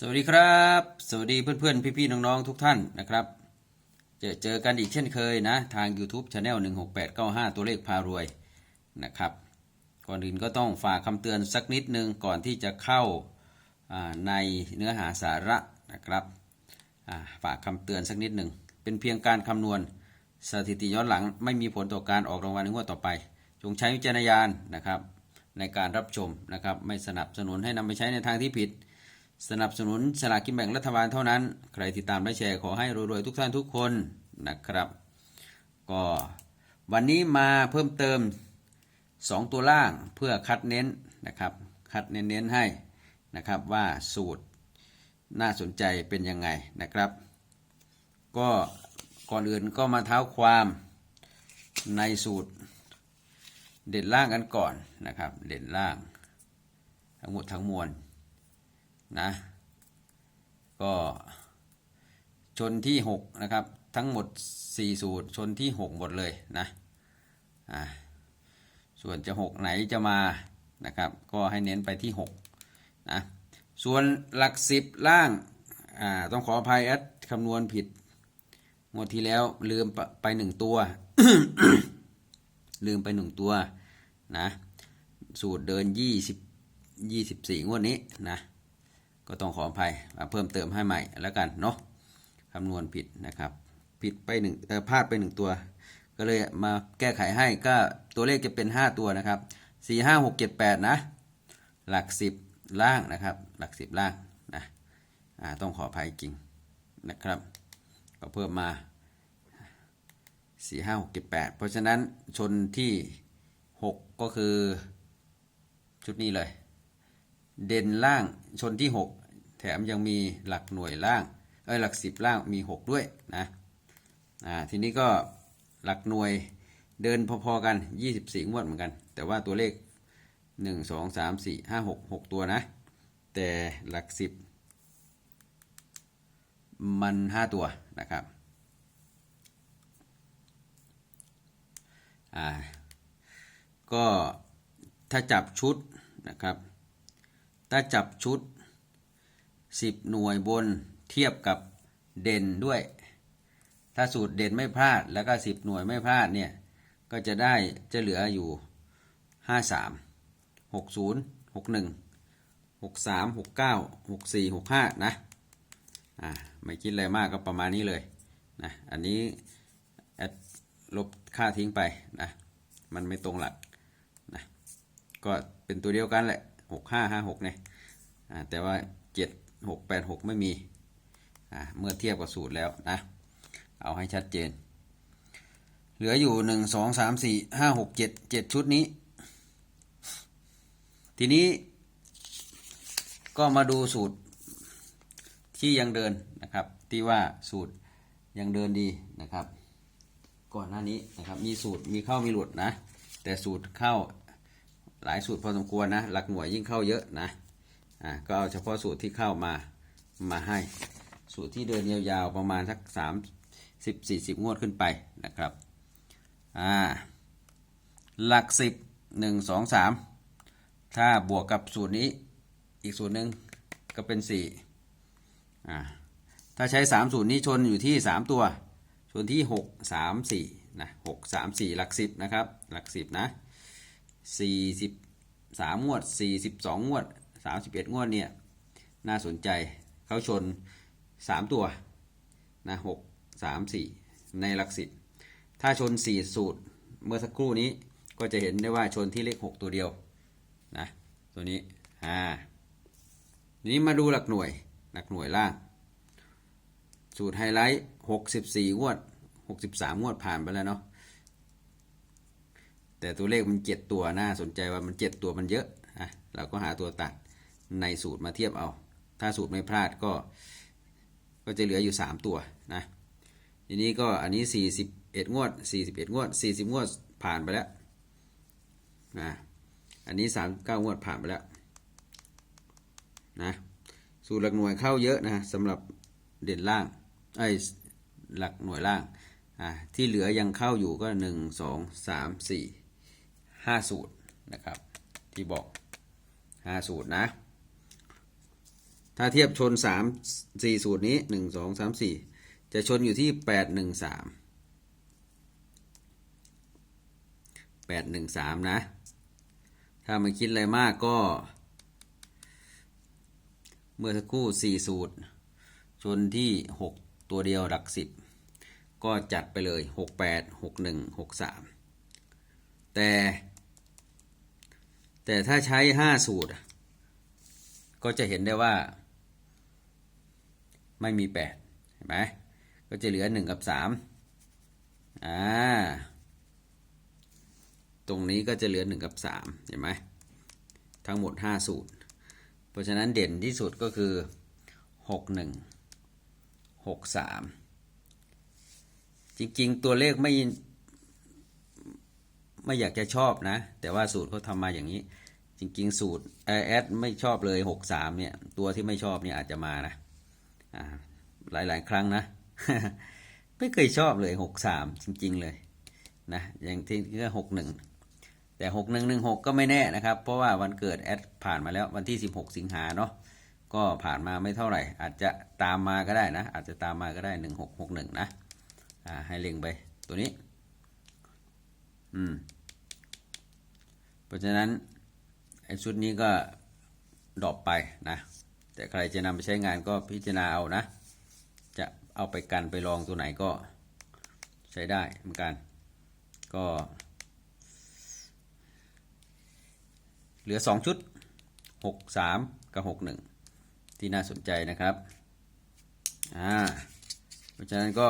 สวัสดีครับ สวัสดีเพื่อนๆ พี่ๆ น้องๆ ทุกท่านนะครับ เจอเจอกันอีกเช่นเคยนะ ทาง YouTube Channel 16895 ตัวเลขพารวยนะครับ ก่อนอื่นก็ต้องฝากคำเตือนสักนิดนึงก่อนที่จะเข้าในเนื้อหาสาระนะครับฝากคำเตือนสักนิดหนึ่งเป็นเพียงการคำนวณสถิติย้อนหลัง ไม่มีผลต่อการออกรางวัลในงวดต่อไป จงใช้วิจารณญาณนะครับ ในการรับชมนะครับ ไม่สนับสนุนให้นำไปใช้ในทางที่ผิด สนับสนุนสลากกินแบ่งรัฐบาลเท่านั้น ใครติดตามและแชร์ขอให้รวยๆทุกท่านทุกคนนะครับ ก็วันนี้มาเพิ่มเติม 2 ตัวล่างเพื่อคัดเน้นนะครับ คัดเน้นๆให้นะครับว่าสูตรน่าสนใจเป็นยังไงนะครับ ก็ก่อนอื่นก็มาเท้าความในสูตรเด่นล่างกันก่อนนะครับ เด่นล่างทั้งหมดทั้งมวล นะก็ชนที่ 6 นะครับ ทั้งหมด 4 สูตรชนที่ 6 หมดเลยนะอ่าส่วนจะ 6 ไหนจะมานะครับ ก็ให้เน้นไปที่6นะส่วนหลัก 10 ล่างอ่าต้องขออภัยแอดคำนวณผิดงวดที่แล้วลืมไปหนึ่งตัว ลืมไปหนึ่งตัวนะสูตรเดิน20 24งวดนี้นะ ก็ต้องขออภัยมาเพิ่มเติมให้ใหม่แล้วกันเนาะคำนวณผิดนะครับ ผิดไปหนึ่งพลาดไปหนึ่งตัว ก็เลยมาแก้ไขให้ก็ตัวเลขจะเป็น 5 ตัวนะครับ 4 5 6 7 8 นะ หลัก 10 ล่างนะครับ หลัก 10 ล่างนะต้องขออภัยจริงนะครับ ก็เพิ่มมา 4 5 6 7 8 เพราะฉะนั้นชนที่ 6 ก็คือชุดนี้เลย เด่นล่างชนที่ 6 แถมยังมีหลักหน่วยล่างเอ้ยหลักสิบล่างมี 6 ด้วยนะอ่าทีนี้ก็หลักหน่วยเดินพอๆกัน 24งวดเหมือนกัน แต่ว่าตัวเลข 1 2 3 4 5 6 6 ตัวนะ แต่หลักสิบมัน 5 ตัวนะครับอ่าก็ถ้าจับชุดนะครับ ถ้าจับชุด 10 หน่วยบนเทียบกับเด่นด้วย ถ้าสูตรเด่นไม่พลาดแล้วก็ 10 หน่วยไม่พลาดเนี่ยก็จะได้จะเหลืออยู่ 53 60 61 63 69 64 65 นะอ่าไม่คิดอะไรมากก็ประมาณนี้เลยนะอันนี้แอดลบค่าทิ้งไปนะมันไม่ตรงหลักนะก็เป็นตัวเดียวกันแหละหกห้าห้าหกเนี่ยอ่าแต่ว่าเจ็ด หกแปดหกไม่มีอ่าเมื่อเทียบกับสูตรแล้วนะ เอาให้ชัดเจน เหลืออยู่หนึ่งสองสามสี่ห้าหกเจ็ดเจ็ดชุดนี้ ทีนี้ก็มาดูสูตรที่ยังเดินนะครับ ที่ว่าสูตรยังเดินดีนะครับ ก่อนหน้านี้นะครับ มีสูตรมีเข้ามีหลุดนะ แต่สูตรเข้าหลายสูตรพอสมควรนะ หลักหน่วยยิ่งเข้าเยอะนะ อ่าก็เอาเฉพาะสูตรที่เข้ามามาให้ สูตรที่เดินยาวๆประมาณสักสามสิบสี่สิบงวดขึ้นไปนะครับอ่าหลักสิบหนึ่งสองสามถ้าบวกกับสูตรนี้อีกสูตรหนึ่งก็เป็นสี่อ่าถ้าใช้สามสูตรนี้ชนอยู่ที่สามตัว ชนที่หกสามสี่นะหกสามสี่หลักสิบนะครับ หลักสิบนะสี่สิบสามงวดสี่สิบสองงวด สามสิบเอ็ดงวดเนี่ยน่าสนใจเขาชนสามตัวนะหกสามสี่ในหลักสิบถ้าชนสี่สูตรเมื่อสักครู่นี้ก็จะเห็นได้ว่าชนที่เลขหกตัวเดียวนะตัวนี้อ่าทีนี้มาดูหลักหน่วยหลักหน่วยล่าง สูตรไฮไลท์หกสิบสี่งวดหกสิบสามงวดผ่านไปแล้วเนาะแต่ตัวเลขมันเจ็ดตัวน่าสนใจว่ามันเจ็ดตัวมันเยอะอะเราก็หาตัวตัด ในสูตรมาเทียบเอา ถ้าสูตรไม่พลาดก็ก็จะเหลืออยู่สามตัวนะทีนี้ก็อันนี้สี่สิบเอ็ดงวดสี่สิบเอ็ดงวดสี่สิบงวดผ่านไปแล้วนะอันนี้สามเก้างวดผ่านไปแล้วนะสูตรหลักหน่วยเข้าเยอะนะสำหรับเด่นล่างไอ้หลักหน่วยล่างอ่าที่เหลือยังเข้าอยู่ก็หนึ่งสองสามสี่ห้าสูตรนะครับที่บอกห้าสูตรนะ ถ้าเทียบชนสามสี่สูตรนี้หนึ่งสองสามสี่จะชนอยู่ที่แปดหนึ่งสามแปดหนึ่งสามนะ ถ้าไม่คิดอะไรมากก็ เมื่อสักครู่สี่สูตร ชนที่หกตัวเดียวหลักสิบก็จัดไปเลยหกแปดหกหนึ่งหกสามแต่ แต่ถ้าใช้ห้าสูตรก็จะเห็นได้ว่า ไม่มีแปดเห็นไหมก็จะเหลือหนึ่งกับสามอ่า ตรงนี้ก็จะเหลือหนึ่งกับสามเห็นไหม ทั้งหมดห้าสูตร เพราะฉะนั้นเด่นที่สุดก็คือหกหนึ่งหกสามจริงๆ ตัวเลขไม่ไม่อยากจะชอบนะ แต่ว่าสูตรเขาทำมาอย่างนี้ จริงๆ สูตรแอดไม่ชอบเลยหกสามเนี่ย ตัวที่ไม่ชอบเนี่ยอาจจะมานะ หลายๆ ครั้งนะ ไม่เคยชอบเลยหกสามจริง ๆ เลยนะอย่างที่ก็หกหนึ่งแต่หกหนึ่งหนึ่งหกก็ไม่แน่นะครับ เพราะว่าวันเกิดแอดผ่านมาแล้ววันที่สิบหกสิงหาเนาะก็ผ่านมาไม่เท่าไหร่ อาจจะตามมาก็ได้นะ อาจจะตามมาก็ได้หนึ่งหกหกหนึ่งนะอ่าให้เล็งไปตัวนี้ อืม เพราะฉะนั้นไอ้ชุดนี้ก็ดรอปไปนะ แต่ใครจะนำไปใช้งานก็พิจารณาเอานะ จะเอาไปกันไปลองตัวไหนก็ใช้ได้เหมือนกัน ก็ เหลือสองชุดหกสามกับหกหนึ่งที่น่าสนใจนะครับ อ่า เพราะฉะนั้นก็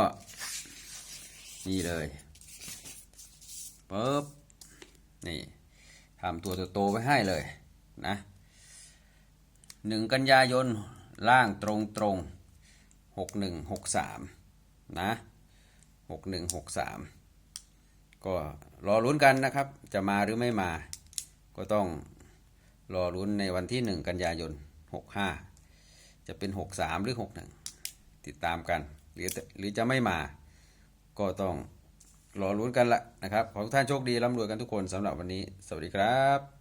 นี่เลยปึ๊บนี่ทำตัวโตๆไว้ให้เลยนะ หนึ่งกันยายนล่างตรงตรงหกหนึ่งหกสามนะหกหนึ่งหกสามก็รอลุ้นกันนะครับ จะมาหรือไม่มา ก็ต้องรอลุ้นในวันที่หนึ่งกันยายนหกห้าจะเป็นหกสามหรือหกหนึ่งติดตามกันหรือหรือจะไม่มา ก็ต้องรอลุ้นกันละนะครับ ขอทุกท่านโชคดีร่ำรวยกันทุกคนสำหรับวันนี้ สวัสดีครับ